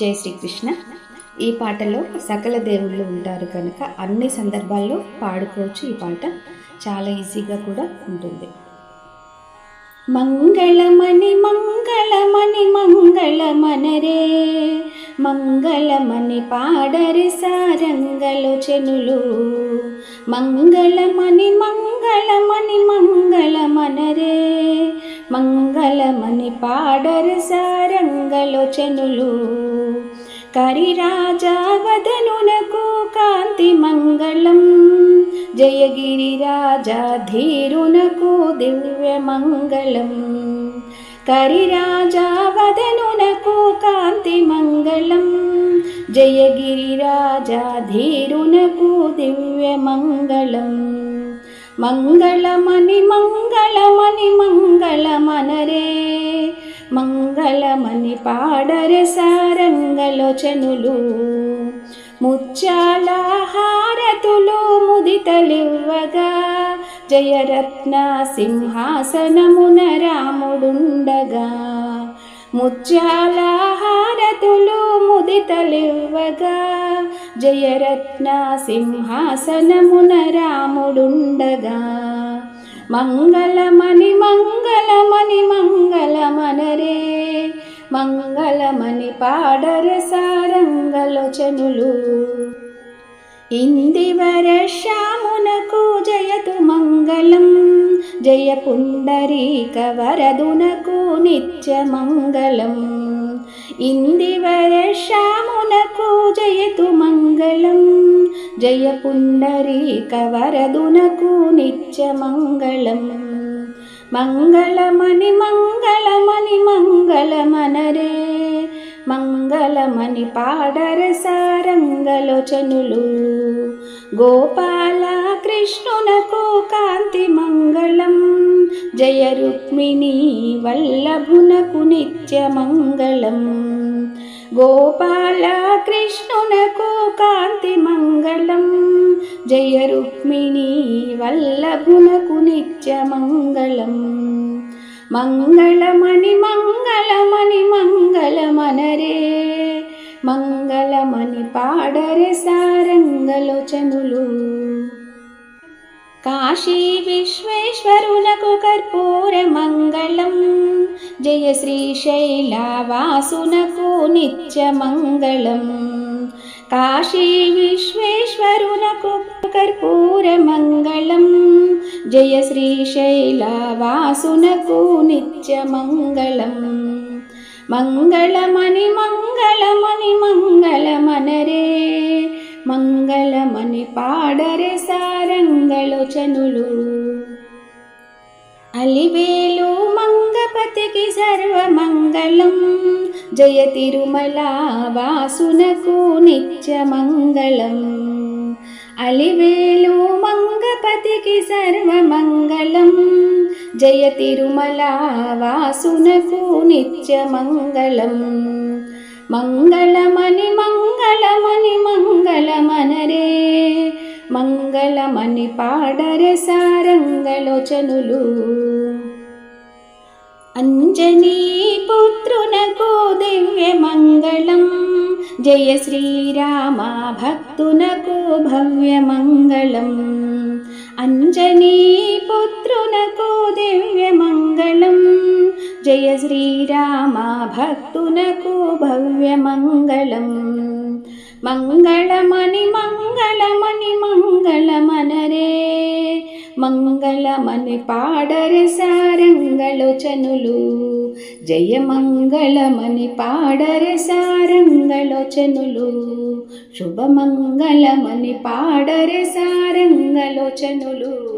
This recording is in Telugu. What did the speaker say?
జై శ్రీకృష్ణ. ఈ పాటలో సకల దేవుళ్ళు ఉంటారు కనుక అన్ని సందర్భాల్లో పాడుకోవచ్చు ఈ పాట. చాలా ఈజీగా కూడా ఉంటుంది. మంగళమణి మంగళమణి మంగళమనరే మంగళమణి పాడరి సారంగలోచనులు మంగళమణి మంగళమణి మంగళమనరే మంగళమణి పాడరి సారంగలు చెనులు. వదనునకు కాంతి మంగళం జయగిరి రాజా ధీరునకు దివ్య మంగళం కరిరాజా వదనునకు కాంతి మంగళం జయగిరి రాజా ధీరునకు దివ్య మంగళం మంగళమణి మంగళమణి మంగళమనరే మంగళమణి పాడరె సారంగలోచనులు. ముత్యాల హారతులు ముదితలివ్వగా జయరత్న సింహాసనమున రాముడుండగా. ముత్యాల హారతులు ముదితలివ్వగా జయరత్న సింహాసనమున రాముడుండగా. మంగళమణి మంగళమణి మంగళమనరే. మంగళమణి పాడర సారంగలోచనులు ఇందివర శ్యామునకు జయతు మంగళం. జయ పుండరీక వరదునకు నిత్య మంగళం. ఇందివర శ్యామునకు జయతు మంగళం. జయ పుండరీక వరదునకు నిత్య మంగళం మంగళమణి మంగళమణి మంగళమనరే. మంగళమణి పాడర సారంగలోచనులు గోపాల కృష్ణునకు కాంతి మంగళం. జయ రుక్మిణి వల్లభునకు నిత్య మంగళం గోపాల కృష్ణునకు కాంతి మంగళం. జయ రుక్మిణి వల్లభునకు నిత్య మంగళం. మంగళమణి మంగళమణి మంగళమనరే. మంగళమణి పాడరే సారంగలోచనులు. కాశీ విశ్వేశ్వరులకు కర్పూర మంగళం. జయ శ్రీశైలవాసునకు నిత్య మంగళం. కాశీ విశ్వేశ్వరునకు కర్పూర మంగళం. జయ శ్రీశైలవాసునకు నిత్య మంగళం. మంగళమణి మంగళమణి మంగళ జనులు అలివేలు మంగపతికి సర్వమంగళం. జయ తిరుమల వాసునకు నిత్య మంగళం అలివేలు మంగపతికి సర్వమంగళం. జయ తిరుమల వాసునకు నిత్య మంగళం మంగళమని మంగళమణి మంగళమనరే. మంగళమని పాడరె సారంగలోచనులు. అంజనీ పుత్రునకు దివ్య మంగళం జయ శ్రీరామ భక్తునకు భవ్య మంగళం. అంజనీ పుత్రునకు దివ్య మంగళం జయ శ్రీరామ భక్తునకు భవ్యమంగళం మంగళమణి మంగళమణి మంగళమనరే. మంగళమణి పాడరె సారంగలోచనులు జయ మంగళమణి పాడరె సారంగలోచనులు శుభమంగళమణి పాడరె సారంగలోచనులు